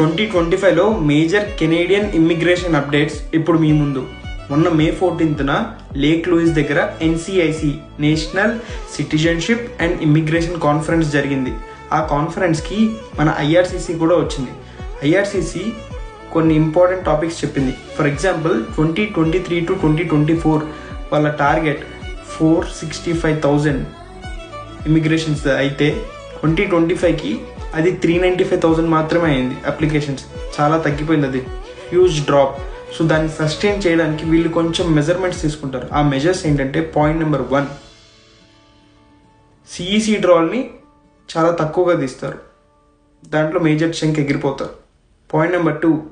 Twenty twenty ఫైవ్లో major Canadian immigration updates ఇప్పుడు మీ ముందు. మొన్న మే ఫోర్టీన్త్న లేక్ లూయిస్ దగ్గర NCIC national citizenship and immigration conference జరిగింది. ఆ కాన్ఫరెన్స్కి మన ఐఆర్సీసీ కూడా వచ్చింది. ఐఆర్సీసీ కొన్ని ఇంపార్టెంట్ టాపిక్స్ చెప్పింది. For example twenty twenty three to twenty twenty four వాళ్ళ target four sixty five thousand immigrations అయితే ట్వంటీ ట్వంటీ ఫైవ్కి అది త్రీ నైంటీ ఫైవ్ థౌసండ్ మాత్రమే అయింది అప్లికేషన్స్ చాలా తగ్గిపోయింది అది. హ్యూజ్ డ్రాప్ సో దాన్ని సస్టైన్ చేయడానికి వీళ్ళు కొంచెం మెజర్మెంట్స్ తీసుకుంటారు. ఆ మెజర్స్ ఏంటంటే పాయింట్ నెంబర్ వన్ సిఈసి డ్రాల్ని చాలా తక్కువగా తీస్తారు. దాంట్లో మేజర్ చంక్ ఎగిరిపోతారు. పాయింట్ నెంబర్ టూ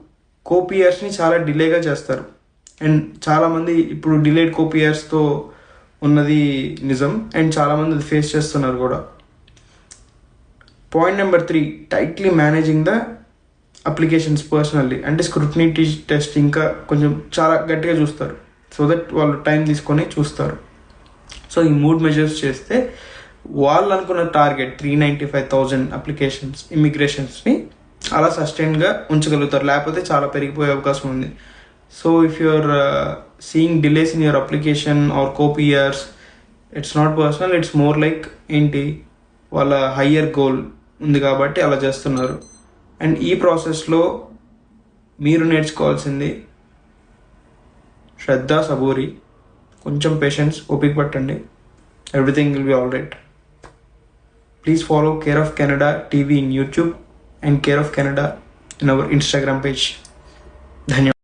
కోపియర్స్ని చాలా డిలేగా చేస్తారు. అండ్ చాలామంది ఇప్పుడు డిలేడ్ కోపియర్స్తో ఉన్నది నిజం. అండ్ చాలామంది అది ఫేస్ చేస్తున్నారు కూడా. Point number three tightly managing the applications personally అంటే స్క్రూటినీ టెస్ట్ ఇంకా కొంచెం చాలా గట్టిగా చూస్తారు. సో దట్ వాళ్ళు టైం తీసుకొని చూస్తారు. సో ఈ మూడు మెజర్స్ చేస్తే వాళ్ళు అనుకున్న target three ninety five thousand applications ఇమిగ్రేషన్స్ని అలా సస్టైన్గా ఉంచగలుగుతారు. లేకపోతే చాలా పెరిగిపోయే అవకాశం ఉంది. So if your seeing delays in your application or copy years it's not personal it's more like ఏంటి? వాళ్ళ హయ్యర్ గోల్ ఉంది కాబట్టి అలా చేస్తున్నారు. అండ్ ఈ ప్రాసెస్లో మీరు నేర్చుకోవాల్సింది శ్రద్ధ సబూరి. కొంచెం పేషెన్స్ ఓపిక పట్టండి. Everything will be all right please follow care of Canada TV in YouTube and care of Canada in our Instagram page ధన్యవాదాలు